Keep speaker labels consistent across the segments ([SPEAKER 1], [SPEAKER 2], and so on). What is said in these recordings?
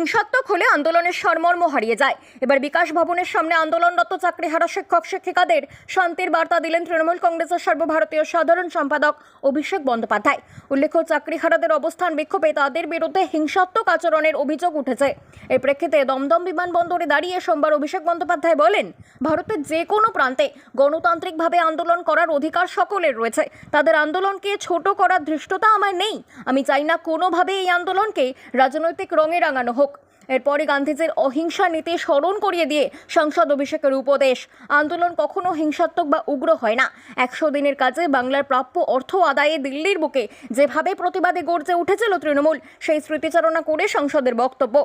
[SPEAKER 1] হিংসাত্মক হলে আন্দোলনের সারমর্ম হারিয়ে যায়। এবার বিকাশ ভবনের সামনে আন্দোলনরত চাকরিহারা শিক্ষক, শিক্ষিকাদের শান্তির বার্তা দিলেন তৃণমূল কংগ্রেসের সর্বভারতীয় সাধারণ সম্পাদক অভিষেক বন্দ্যোপাধ্যায়। উল্লেখ্য, চাকরিহারাদের অবস্থান বিক্ষোভে তাদের বিরুদ্ধে হিংসাত্মক আচরণের অভিযোগ উঠেছে। এর প্রেক্ষিতে দমদম বিমানবন্দরে দাঁড়িয়ে সোমবার অভিষেক বন্দ্যোপাধ্যায় বলেন, ভারতের যে কোনো প্রান্তে গণতান্ত্রিকভাবে আন্দোলন করার অধিকার সকলের রয়েছে। তাদের আন্দোলনকে ছোট করার ধৃষ্টতা আমার নেই। আমি চাই না কোনোভাবে এই আন্দোলনকে রাজনৈতিক রঙে রাঙানো হোক। এরপরে গান্ধীজির অহিংসা নীতি স্মরণ করিয়ে দিয়ে সংসদ অভিষেকের উপদেশ। আন্দোলন কখনো হিংসাত্মক বা উগ্র হয় না। একশো দিনের কাজে বাংলার প্রাপ্য অর্থ আদায়ে দিল্লির বুকে যেভাবে প্রতিবাদে গর্জে উঠেছিল তৃণমূল, সেই স্মৃতিচারণা করে সংসদের বক্তব্য।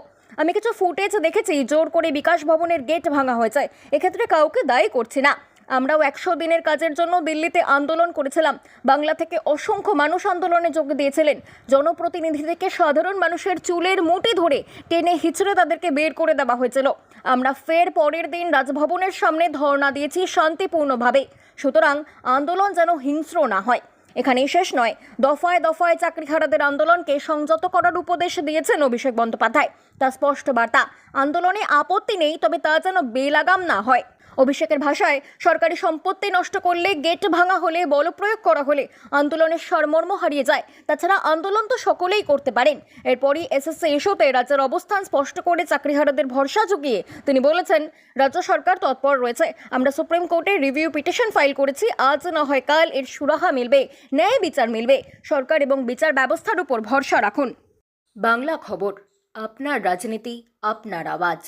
[SPEAKER 1] আমি কিছু ফুটেজ দেখেছি, জোর করে বিকাশ ভবনের গেট ভাঙা হয়েছে। এক্ষেত্রে কাউকে দায়ী করছি না। আমরাও একশো দিনের কাজের জন্য দিল্লিতে আন্দোলন করেছিলাম। বাংলা থেকে অসংখ্য মানুষ আন্দোলনে যোগ দিয়েছিলেন। জনপ্রতিনিধি থেকে সাধারণ মানুষের চুলের মুঠি ধরে টেনে হিচড়ে তাদেরকে বের করে দেওয়া হয়েছিল। আমরা ফের পরের দিন রাজভবনের সামনে ধর্ণা দিয়েছি শান্তিপূর্ণভাবে। সুতরাং আন্দোলন যেন হিংস্র না হয়। এখানেই শেষ নয়। দফায় দফায় চাকরিহারাদের আন্দোলনকে সংযত করার উপদেশ দিয়েছেন অভিষেক বন্দ্যোপাধ্যায়। তা স্পষ্ট বার্তা। আন্দোলনে আপত্তি নেই, তবে তা যেন বেলাগাম না হয়। অভিষেকের ভাষায়, সরকারি সম্পত্তি নষ্ট করলে গেট ভাঙা হলে বলপ্রয়োগ করা হলে আন্দোলনের সরমর্ম হারিয়ে যায়। তাছাড়া আন্দোলন তো সকলেই করতে পারেন। এরপরই এসএসসি ইস্যুতে রাজ্যের অবস্থান স্পষ্ট করে চাকরিহারাদের ভরসা জুগিয়ে তিনি বলেছেন, রাজ্য সরকার তৎপর রয়েছে। আমরা সুপ্রিম কোর্টে রিভিউ পিটিশন ফাইল করেছি, আজ না হয় কাল এর সুরাহা মিলবে, ন্যায় বিচার মিলবে। সরকার এবং বিচার ব্যবস্থার উপর ভরসা রাখুন। বাংলা খবর, আপনার রাজনীতি, আপনার আওয়াজ।